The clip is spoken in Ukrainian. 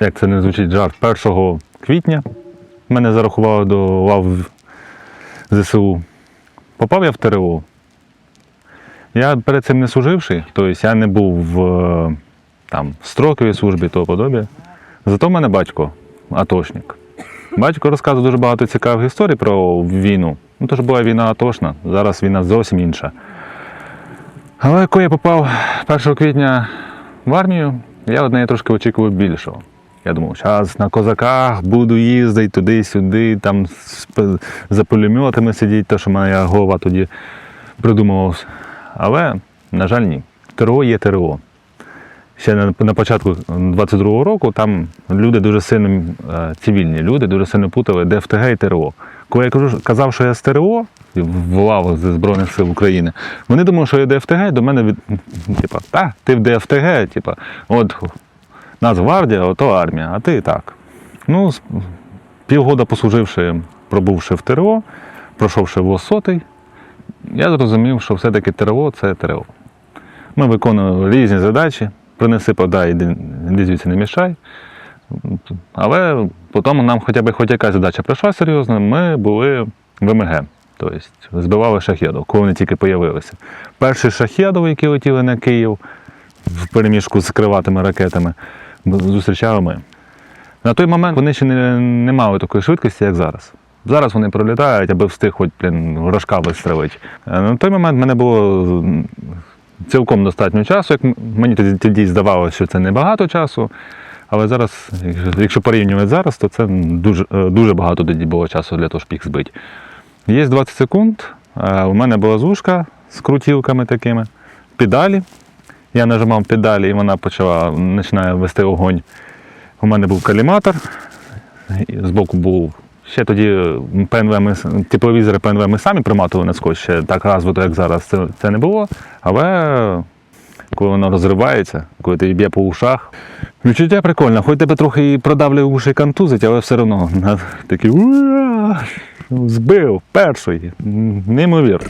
як це не звучить жарт, 1 квітня мене зарахували до лав ЗСУ. Попав я в ТРО. Я перед цим не служивший, тобто я не був в е, там, строковій службі того подобія. Зато в мене батько атошник. Батько розказує дуже багато цікавих історій про війну. Ну, то ж була війна атошна, зараз війна зовсім інша. Але коли я попав 1 квітня в армію, я від неї трошки очікував більшого. Я думав, зараз на козаках буду їздити туди-сюди, там за пулеметами сидіти, те, що моя голова тоді придумував. Але, на жаль, ні. ТРО є ТРО. Ще на, початку 22-го року там люди дуже сильно, е, цивільні люди дуже сильно путали ДФТГ і ТРО. Коли я кажу, казав, що я з ТРО в лавах зі Збройних сил України, вони думали, що я ДФТГ, до мене від типа, та, ти в ДФТГ, типа, от Нацгвардія, ото армія, а ти так. Ну, півгода послуживши, пробувши в ТРО, пройшовши в сотий, я зрозумів, що все-таки ТРО це ТРО. Ми виконували різні задачі, принеси, подай, іди, звідси не мішай. Але потім нам хоча б хоч якась задача прийшла серйозно, ми були в МГ. Тобто збивали шахедів, коли вони тільки з'явилися. Перші шахедов, які летіли на Київ в переміжку з криватими ракетами, зустрічали ми. На той момент вони ще не, не мали такої швидкості, як зараз. Зараз вони пролітають, аби встиг хоч блін, рожка вистрелити. На той момент мене було цілком достатньо часу. Як мені тоді, здавалося, що це небагато часу. Але зараз, якщо- якщо порівнювати зараз, то це дуже, е, дуже багато тоді було часу для того, щоб їх збити. Є 20 секунд. е, У мене була зушка з крутілками такими, педалі. Я нажимав педалі, і вона почала починає вести огонь. У мене був каліматор, збоку був. Ще тоді ПНВ ми, тепловізори ПНВ ми самі приматували на скотч, ще так розвито, як зараз, це, це не було. Але коли воно розривається, коли ти б'є по ушах. Відчуття прикольне, хоч тебе трохи і продавлює уші контузить, але все одно такий збив перший. Неймовірно.